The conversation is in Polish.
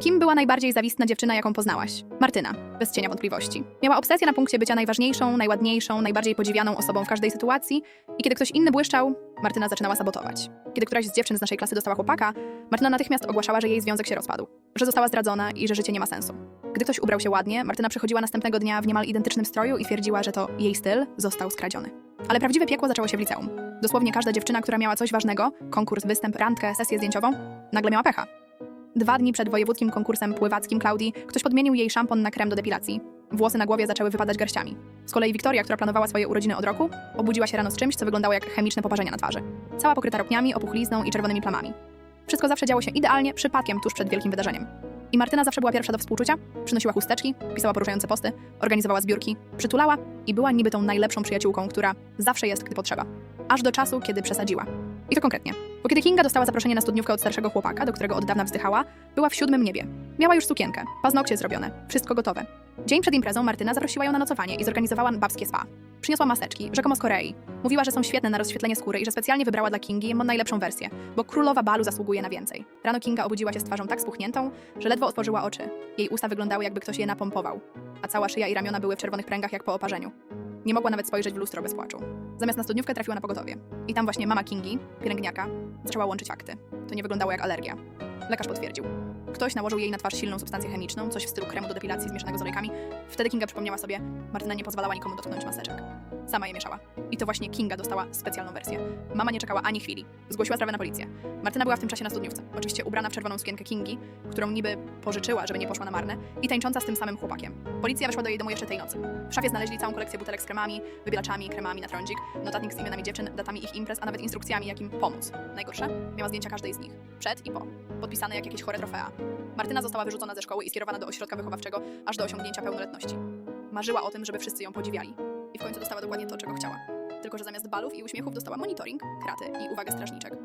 Kim była najbardziej zawistna dziewczyna, jaką poznałaś? Martyna, bez cienia wątpliwości. Miała obsesję na punkcie bycia najważniejszą, najładniejszą, najbardziej podziwianą osobą w każdej sytuacji i kiedy ktoś inny błyszczał, Martyna zaczynała sabotować. Kiedy któraś z dziewczyn z naszej klasy dostała chłopaka, Martyna natychmiast ogłaszała, że jej związek się rozpadł, że została zdradzona i że życie nie ma sensu. Gdy ktoś ubrał się ładnie, Martyna przychodziła następnego dnia w niemal identycznym stroju i twierdziła, że to jej styl został skradziony. Ale prawdziwe piekło zaczęło się w liceum. Dosłownie każda dziewczyna, która miała coś ważnego konkurs, występ, randkę, sesję zdjęciową nagle miała pecha. Dwa dni przed wojewódzkim konkursem pływackim Klaudii ktoś podmienił jej szampon na krem do depilacji. Włosy na głowie zaczęły wypadać garściami. Z kolei Wiktoria, która planowała swoje urodziny od roku, obudziła się rano z czymś, co wyglądało jak chemiczne poparzenia na twarzy. Cała pokryta ropniami, opuchlizną i czerwonymi plamami. Wszystko zawsze działo się idealnie, przypadkiem, tuż przed wielkim wydarzeniem. I Martyna zawsze była pierwsza do współczucia, przynosiła chusteczki, pisała poruszające posty, organizowała zbiórki, przytulała i była niby tą najlepszą przyjaciółką, która zawsze jest, gdy potrzeba. Aż do czasu, kiedy przesadziła. I to konkretnie. Bo kiedy Kinga dostała zaproszenie na studniówkę od starszego chłopaka, do którego od dawna wzdychała, była w siódmym niebie. Miała już sukienkę, paznokcie zrobione, wszystko gotowe. Dzień przed imprezą Martyna zaprosiła ją na nocowanie i zorganizowała babskie spa. Przyniosła maseczki, rzekomo z Korei. Mówiła, że są świetne na rozświetlenie skóry i że specjalnie wybrała dla Kingi najlepszą wersję, bo królowa balu zasługuje na więcej. Rano Kinga obudziła się z twarzą tak spuchniętą, że ledwo otworzyła oczy. Jej usta wyglądały jakby ktoś je napompował, a cała szyja i ramiona były w czerwonych pręgach jak po oparzeniu. Nie mogła nawet spojrzeć w lustro bez płaczu. Zamiast na studniówkę trafiła na pogotowie. I tam właśnie mama Kingi, pielęgniarka, zaczęła łączyć fakty. To nie wyglądało jak alergia. Lekarz potwierdził. Ktoś nałożył jej na twarz silną substancję chemiczną, coś w stylu kremu do depilacji zmieszanego z olejkami. Wtedy Kinga przypomniała sobie, Martyna nie pozwalała nikomu dotknąć maseczek. Sama je mieszała. I to właśnie Kinga dostała specjalną wersję. Mama nie czekała ani chwili. Zgłosiła sprawę na policję. Martyna była w tym czasie na studniówce. Oczywiście ubrana w czerwoną sukienkę Kingi, którą niby pożyczyła, żeby nie poszła na marne, i tańcząca z tym samym chłopakiem. Policja weszła do jej domu jeszcze tej nocy. W szafie znaleźli całą kolekcję butelek z kremami, wybielaczami, kremami na trądzik, notatnik z imionami dziewczyn, datami ich imprez, a nawet instrukcjami, jak pomóc. Najgorsze? Miała zdjęcia każdej z nich. Przed i po. Podpisane jak jakieś chore trofea. Martyna została wyrzucona ze szkoły i skierowana do ośrodka wychowawczego, aż do osiągnięcia pełnoletności. Marzyła o tym, żeby wszyscy ją podziwiali. I w końcu dostała dokładnie to, czego chciała. Tylko, że zamiast balów i uśmiechów dostała monitoring, kraty i uwagę strażniczek.